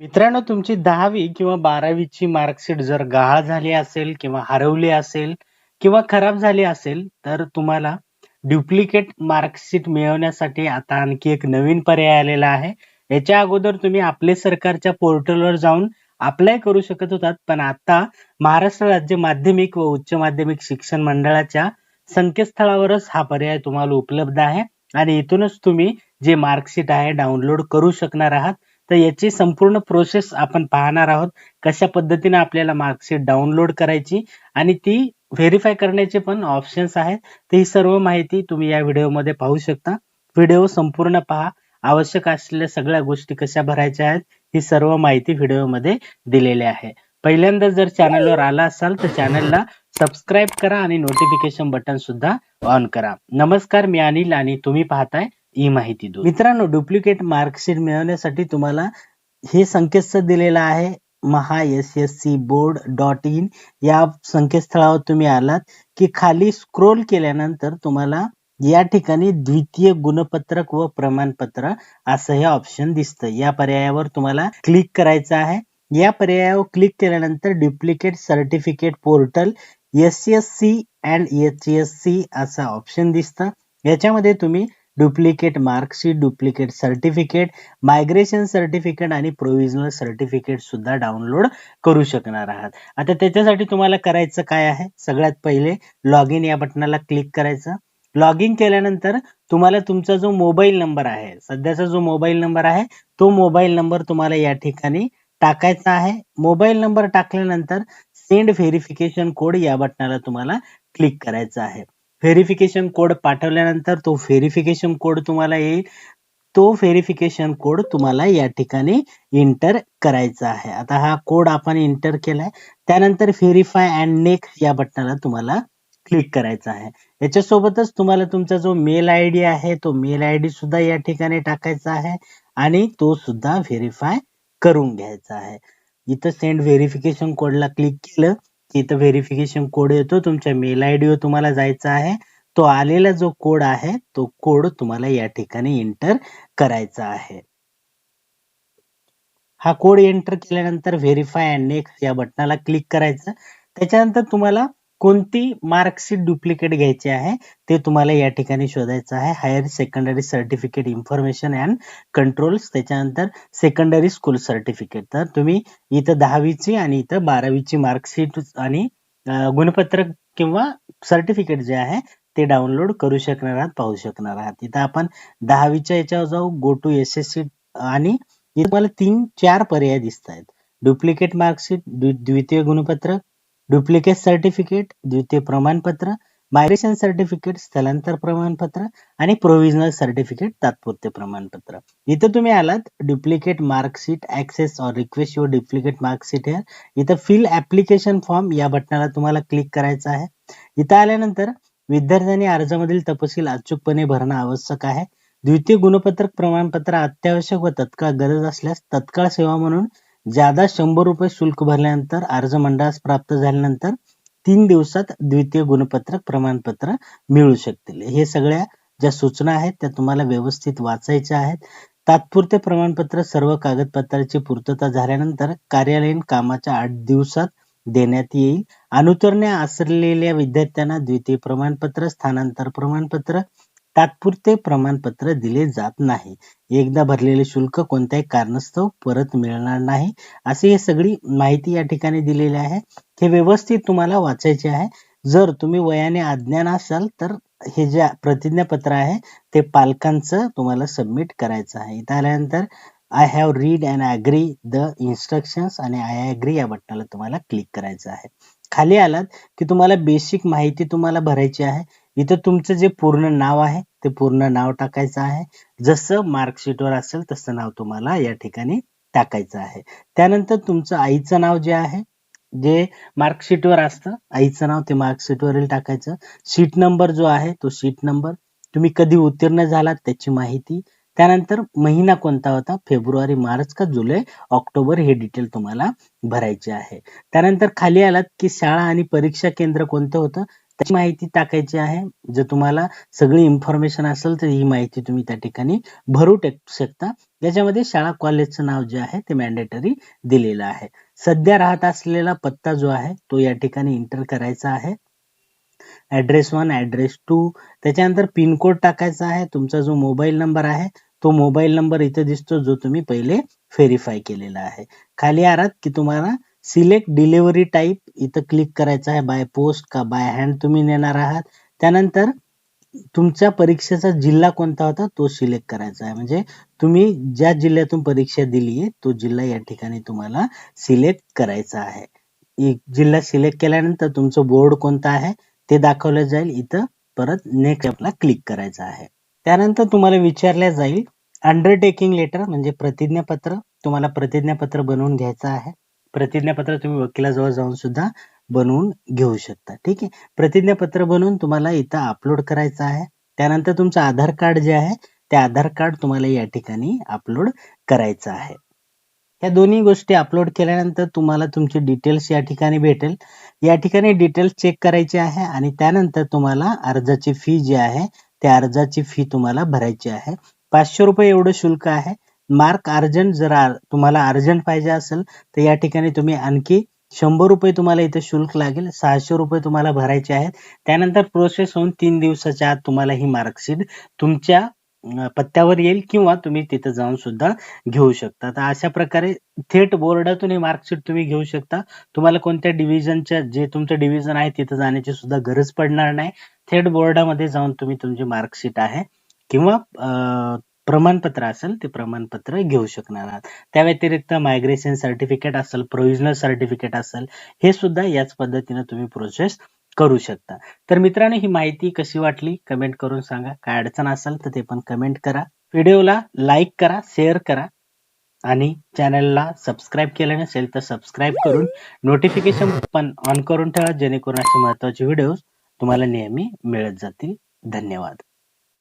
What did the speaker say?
मित्रांनो तुमची दहावी किंवा बारावीची मार्कशीट जर गहाळ झाली असेल किंवा हरवली असेल किंवा खराब झाली असेल तर तुम्हाला डुप्लिकेट मार्कशीट मिळवण्यासाठी आता आणखी एक नवीन पर्याय आलेला आहे. याच्या अगोदर तुम्ही आपले सरकारच्या पोर्टलवर जाऊन अप्लाय करू शकत होतात पण आता महाराष्ट्र राज्य माध्यमिक व उच्च माध्यमिक शिक्षण मंडळाच्या संकेतस्थळावरच हा पर्याय तुम्हाला उपलब्ध आहे. आणि इथूनच तुम्ही जे मार्कशीट आहे डाउनलोड करू शकणार आहात. तर याची संपूर्ण प्रोसेस आपण पाहणार आहोत. कशा पद्धतीने आपल्याला मार्कशीट डाउनलोड करायची आणि ती व्हेरीफाय करण्याचे पण ऑप्शन्स आहेत. तर ही सर्व माहिती तुम्ही या व्हिडिओमध्ये पाहू शकता. व्हिडिओ संपूर्ण पहा. आवश्यक असलेल्या सगळ्या गोष्टी कशा भरायच्या आहेत ही सर्व माहिती व्हिडिओमध्ये दिलेली आहे. पहिल्यांदा जर चॅनलवर आला असाल तर चॅनलला सबस्क्राईब करा आणि नोटिफिकेशन बटन सुद्धा ऑन करा. नमस्कार मी अनिल आणि तुम्ही पाहताय ही माहिती देऊ मित्रांनो डुप्लिकेट मार्कशीट मिळवण्यासाठी तुम्हाला हे संकेतस्थळ दिलेलं आहे. Maha S S C board dot in या संकेतस्थळावर तुम्ही आलात की खाली स्क्रोल केल्यानंतर तुम्हाला या ठिकाणी द्वितीय गुणपत्रक व प्रमाणपत्र असं हे ऑप्शन दिसतं. या पर्यायावर तुम्हाला क्लिक करायचं आहे. या पर्यायावर क्लिक केल्यानंतर duplicate certificate portal S S C and H S C असं ऑप्शन दिसतं. याच्यामध्ये तुम्ही duplicate marksheet duplicate certificate migration certificate आणि प्रोव्हिजनल सर्टिफिकेट सुद्धा डाउनलोड करू शकणार आहात. आता त्याच्यासाठी तुम्हाला करायचं काय आहे? सगळ्यात पहिले लॉग इन या बटनाला क्लिक करायचं. लॉग इन केल्यानंतर तुम्हाला तुमचा जो मोबाईल नंबर आहे सध्याचा जो मोबाईल नंबर आहे तो मोबाईल नंबर तुम्हाला या ठिकाणी टाकायचा आहे. मोबाईल नंबर टाकल्यानंतर सेंड व्हेरिफिकेशन कोड या बटनाला तुम्हाला क्लिक करायचा आहे. व्हेरिफिकेशन कोड पाठवल्यानंतर तो व्हेरिफिकेशन कोड तुम्हाला येईल. तो व्हेरिफिकेशन कोड तुम्हाला या ठिकाणी इंटर करायचा आहे. आता हा कोड आपण इंटर केलाय. त्यानंतर व्हेरीफाय अँड नेक्स्ट या बटनाला तुम्हाला क्लिक करायचा आहे. याच्यासोबतच तुम्हाला तुमचा जो मेल आय डी आहे तो मेल आय डी सुद्धा या ठिकाणी टाकायचा आहे आणि तो सुद्धा व्हेरीफाय करून घ्यायचा आहे. इथं सेंड व्हेरिफिकेशन कोडला क्लिक केलं. तिथं व्हेरिफिकेशन कोड येतो. तुमच्या मेल आय वर तुम्हाला जायचं आहे. तो आलेला जो कोड आहे तो कोड तुम्हाला या ठिकाणी एंटर करायचा आहे. हा कोड एंटर केल्यानंतर व्हेरीफाय अँड नेक्स्ट या बटनाला क्लिक करायचं. त्याच्यानंतर तुम्हाला कोणती मार्कशीट डुप्लिकेट घ्यायची आहे ते तुम्हाला या ठिकाणी शोधायचं आहे. Higher secondary certificate information and controls त्याच्यानंतर सेकंडरी स्कूल सर्टिफिकेट तर तुम्ही इथं दहावीची आणि इथं बारावीची मार्कशीट आणि गुणपत्रक किंवा सर्टिफिकेट जे आहे ते डाउनलोड करू शकणार आहात पाहू शकणार आहात. इथं आपण दहावीच्या याच्यावर जाऊ go to S S C आणि इथं तुम्हाला तीन चार पर्याय दिसत आहेत डुप्लिकेट मार्कशीट द्वितीय गुणपत्रक डुप्लिकेट सर्टिफिकेट द्वितीय प्रमाणपत्र मायग्रेशन सर्टिफिकेट स्थलांतर प्रमाणपत्र आणि प्रोव्हिजनल सर्टिफिकेट तात्पुरते प्रमाणपत्र. इथं तुम्ही आलात duplicate marksheet access or request your duplicate marksheet here इथं फिल ऍप्लिकेशन फॉर्म या बटणाला तुम्हाला क्लिक करायचं आहे. इथं आल्यानंतर विद्यार्थ्यांनी अर्जामधील तपशील अचूकपणे भरणं आवश्यक आहे. द्वितीय गुणपत्रक प्रमाणपत्र अत्यावश्यक व तत्काळ गरज असल्यास तत्काळ सेवा म्हणून ज्यादा शंभर रुपये शुल्क भरल्यानंतर अर्ज मंडळास प्राप्त झाल्यानंतर तीन दिवसात द्वितीय गुणपत्रक प्रमाणपत्र मिळू शकतील. हे सगळ्या ज्या सूचना आहेत त्या तुम्हाला व्यवस्थित वाचायच्या आहेत. तात्पुरते प्रमाणपत्र सर्व कागदपत्राची पूर्तता झाल्यानंतर कार्यालयीन कामाच्या आठ दिवसात देण्यात येईल. अनुतरणे असलेल्या विद्यार्थ्यांना द्वितीय प्रमाणपत्र स्थानांतर प्रमाणपत्र तात्पुरते प्रमाणपत्र दिले जात नाही. एकदा भरलेले शुल्क कोणत्याही कारणास्तव परत मिळणार नाही अशी हे सगळी माहिती या ठिकाणी दिलेली आहे. हे व्यवस्थित तुम्हाला वाचायचे आहे. जर तुम्ही वयाने अज्ञान असाल तर हे जे प्रतिज्ञापत्र आहे ते पालकांचं तुम्हाला सबमिट करायचं आहे. इथं आल्यानंतर I have read and agree the instructions आणि आय ॲग्री या बटनाला तुम्हाला क्लिक करायचं आहे. खाली आलात की तुम्हाला बेसिक माहिती तुम्हाला भरायची आहे. इथं तुमचं जे पूर्ण नाव आहे ते पूर्ण नाव टाकायचं आहे. जसं मार्कशीटवर असेल तसं नाव तुम्हाला या ठिकाणी टाकायचं आहे. त्यानंतर तुमचं आईचं नाव जे आहे जे मार्कशीटवर असतं आईचं नाव ते मार्कशीटवरील टाकायचं. सीट नंबर जो आहे तो सीट नंबर तुम्ही कधी उत्तीर्ण झालात त्याची माहिती. त्यानंतर महिना कोणता होता फेब्रुवारी मार्च का जुलै ऑक्टोबर हे डिटेल तुम्हाला भरायचे आहे. त्यानंतर खाली आलात की शाळा आणि परीक्षा केंद्र कोणतं होतं? त्याची माहिती टाकायची आहे. जर तुम्हाला सगळी इन्फॉर्मेशन असेल तर ही माहिती तुम्ही त्या ठिकाणी भरू शकता. याच्यामध्ये शाळा कॉलेजचं नाव जे आहे ते मॅन्डेटरी दिलेलं आहे. सध्या राहत असलेला पत्ता जो आहे तो या ठिकाणी एंटर करायचा आहे. ऍड्रेस वन ऍड्रेस टू त्याच्यानंतर पिनकोड टाकायचा आहे. तुमचा जो मोबाईल नंबर आहे तो मोबाईल नंबर इथे दिसतो जो तुम्ही पहिले व्हेरीफाय केलेला आहे. खाली आरात की तुम्हाला सिलेक्ट डिलिव्हरी टाईप इथं क्लिक करायचं आहे. बाय पोस्ट का बाय हँड तुम्ही नेणार आहात. त्यानंतर तुमच्या परीक्षेचा जिल्हा कोणता होता? तो सिलेक्ट करायचा आहे. म्हणजे तुम्ही ज्या जिल्ह्यातून परीक्षा दिली आहे तो जिल्हा या ठिकाणी तुम्हाला सिलेक्ट करायचा आहे. एक जिल्हा सिलेक्ट केल्यानंतर तुमचं बोर्ड कोणता आहे? ते दाखवलं जाईल. इथं परत नेक्स्ट आपला क्लिक करायचा आहे. त्यानंतर तुम्हाला विचारल्या जाईल. अंडरटेकिंग लेटर म्हणजे प्रतिज्ञापत्र. तुम्हाला प्रतिज्ञापत्र बनवून घ्यायचं आहे. प्रतिज्ञापत्र तुम्ही वकिलाजवळ जाऊन सुद्धा बनवून घेऊ शकता. ठीक आहे? प्रतिज्ञापत्र बनवून तुम्हाला इथं अपलोड करायचं आहे. त्यानंतर तुमचं आधार कार्ड जे आहे ते आधार कार्ड तुम्हाला या ठिकाणी अपलोड करायचं आहे. या दोन्ही गोष्टी अपलोड केल्यानंतर तुम्हाला तुमचे डिटेल्स या ठिकाणी भेटेल. या ठिकाणी डिटेल्स चेक करायचे आहे आणि त्यानंतर तुम्हाला अर्जाची फी जी आहे त्या अर्जाची फी तुम्हाला भरायची आहे. पाचशे रुपये एवढं शुल्क आहे. मार्क अर्जंट जर तुम्हाला अर्जंट पाहिजे असेल तर या ठिकाणी तुम्ही आणखी शंभर रुपये तुम्हाला इथे शुल्क लागेल सहाशे रुपये तुम्हाला भरायचे आहेत. त्यानंतर प्रोसेस होऊन तीन दिवसाच्या आत तुम्हाला ही मार्कशीट तुमच्या पत्त्यावर येईल किंवा तुम्ही तिथं जाऊन सुद्धा घेऊ शकता. तर अशा प्रकारे थेट बोर्डातून ही मार्कशीट तुम्ही घेऊ शकता. तुम्हाला कोणत्या डिव्हिजनच्या जे तुमचं डिव्हिजन आहे तिथं जाण्याची सुद्धा गरज पडणार नाही. थेट बोर्डामध्ये जाऊन तुम्ही तुमची मार्कशीट आहे किंवा प्रमाणपत्र असेल ते प्रमाणपत्र घेऊ शकणार आहात. त्या व्यतिरिक्त मायग्रेशन सर्टिफिकेट असेल प्रोव्हिजनल सर्टिफिकेट असेल हे सुद्धा याच पद्धतीने तुम्ही प्रोसेस करू शकता. तर मित्रांनो ही माहिती कशी वाटली? कमेंट करून सांगा. काय अडचण असेल तर ते पण कमेंट करा. व्हिडिओला लाईक करा शेअर करा आणि चॅनलला सबस्क्राईब केलं नसेल तर सबस्क्राईब करून नोटिफिकेशन पण ऑन करून ठेवा जेणेकरून असे महत्त्वाचे व्हिडिओ तुम्हाला नेहमी मिळत जातील. धन्यवाद.